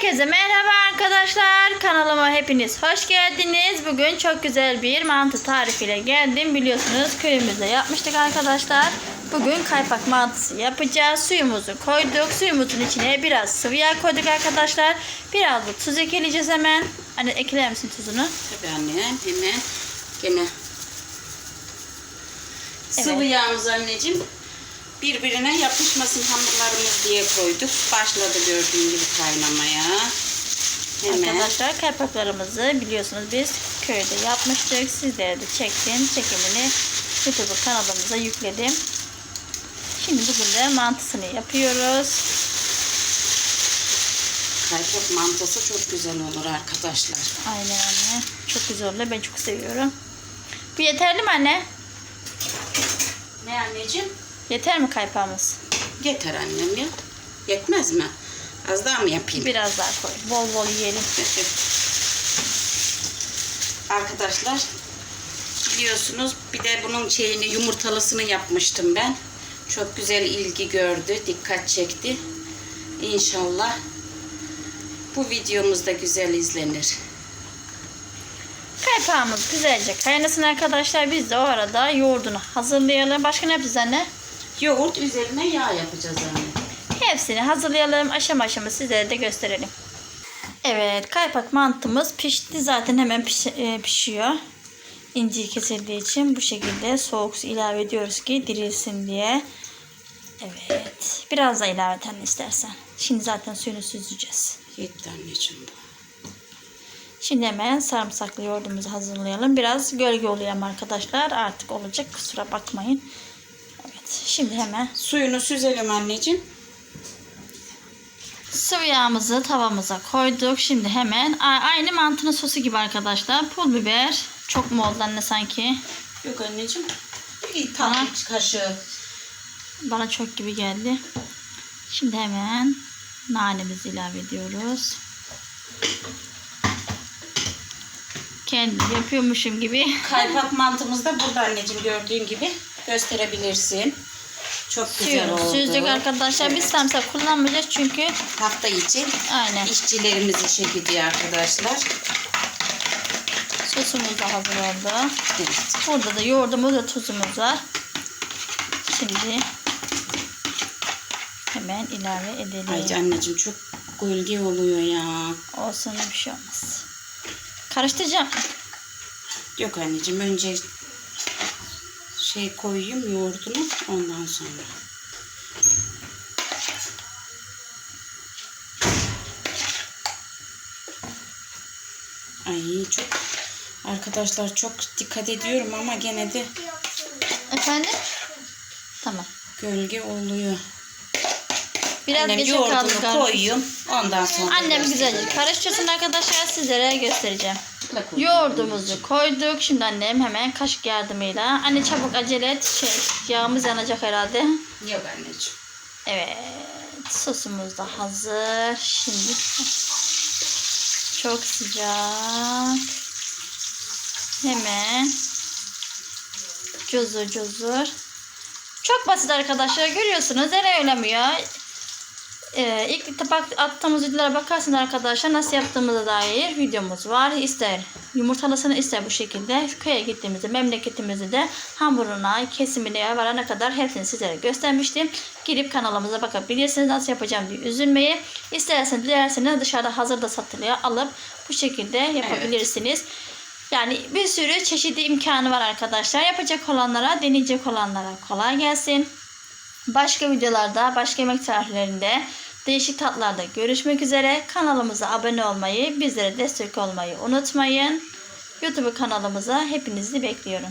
Herkese merhaba arkadaşlar. Kanalıma hepiniz hoş geldiniz. Bugün çok güzel bir mantı tarifiyle geldim. Biliyorsunuz köyümüzde yapmıştık arkadaşlar. Bugün kaypak mantısı yapacağız. Suyumuzu koyduk. Suyumuzun içine biraz sıvı yağ koyduk arkadaşlar. Biraz da tuz ekleyeceğiz hemen. Anne ekler misin tuzunu? Tabii annem hemen gene sıvı yağımız anneciğim birbirine yapışmasın hamurlarımız diye koyduk. Başladı gördüğün gibi kaynamaya. Hemen Arkadaşlar kaypaklarımızı biliyorsunuz biz köyde yapmıştık. Sizlere de çektim. Çekimini YouTube kanalımıza yükledim. Şimdi bugün de mantısını yapıyoruz. kaypak mantısı çok güzel olur arkadaşlar. Aynen anne. Çok güzel oluyor. Ben çok seviyorum. Bu yeterli mi anne? Ne anneciğim? Yeter mi kaypağımız? Yeter annem ya. Yetmez mi? Az daha mı yapayım? Biraz daha koy. Bol bol yiyelim. Arkadaşlar biliyorsunuz bir de bunun şeyini yumurtalısını yapmıştım ben. Çok güzel ilgi gördü, dikkat çekti. İnşallah bu videomuz da güzel izlenir. Kaypağımız güzelce kaynasın arkadaşlar. Biz de o arada yoğurdunu hazırlayalım. Başka ne yapacağız anne? Yoğurt üzerine yağ yapacağız anne. Hepsini hazırlayalım. Aşama aşama sizlere de gösterelim. Evet kaypak mantımız pişti. Zaten hemen piş- e, pişiyor. İnci kesildiği için bu şekilde soğuk su ilave ediyoruz ki dirilsin diye. Evet. Biraz da ilave et anne istersen. Şimdi zaten suyunu süzeceğiz. Yetti anneciğim bu. Şimdi hemen sarımsaklı yoğurdumuzu hazırlayalım. Biraz gölge ama arkadaşlar. Artık olacak. Kusura bakmayın. Şimdi hemen Suyunu süzelim anneciğim. Sıvı yağımızı tavamıza koyduk. Şimdi hemen a- aynı mantının sosu gibi arkadaşlar. Pul biber. Çok mu oldu anne sanki? Yok anneciğim. Bir tatlı kaşığı. Bana çok gibi geldi. Şimdi hemen nanemizi ilave ediyoruz. Kendim yapıyormuşum gibi. Kaypak mantımız da burada anneciğim gördüğün gibi gösterebilirsin. Çok güzel Suyunu oldu. süzdük arkadaşlar. Biz Evet. sarımsak kullanmayacağız çünkü Hafta için aynen işçilerimiz işe gidiyor arkadaşlar. sosumuz da hazır oldu. Evet. Burada da yoğurdumuz ve tuzumuz var. Şimdi hemen ilave edelim. Ay anneciğim çok gölge oluyor ya. Olsun bir şey olmaz. Karıştıracağım. Yok anneciğim önce şey koyayım yoğurdunu ondan sonra. Ay çok arkadaşlar çok dikkat ediyorum ama gene de Efendim? Tamam. gölge oluyor. Biraz Annem geçe kaldı. koyuyorum ondan sonra. Annem güzelce karıştırsın arkadaşlar sizlere göstereceğim. Yoğurdumuzu koyduk. Şimdi annem hemen kaşık yardımıyla. Anne çabuk acele et. Şey, yağımız yanacak herhalde. Yok anneciğim. Evet. Sosumuz da hazır. Şimdi çok sıcak. Hemen cozur cozur. Çok basit arkadaşlar. Görüyorsunuz. El oynamıyor. Ee, ilk tabak attığımız videolara bakarsınız arkadaşlar nasıl yaptığımıza dair videomuz var. İster yumurtalısını ister bu şekilde köye gittiğimizde memleketimizde de hamuruna kesimine varana kadar hepsini sizlere göstermiştim. Girip kanalımıza bakabilirsiniz nasıl yapacağım diye üzülmeyi. İsterseniz dilerseniz dışarıda hazır da satılıyor alıp bu şekilde yapabilirsiniz. Yani bir sürü çeşitli imkanı var arkadaşlar. Yapacak olanlara, deneyecek olanlara kolay gelsin. Başka videolarda, başka yemek tariflerinde, değişik tatlarda görüşmek üzere. Kanalımıza abone olmayı, bizlere destek olmayı unutmayın. YouTube kanalımıza hepinizi bekliyorum.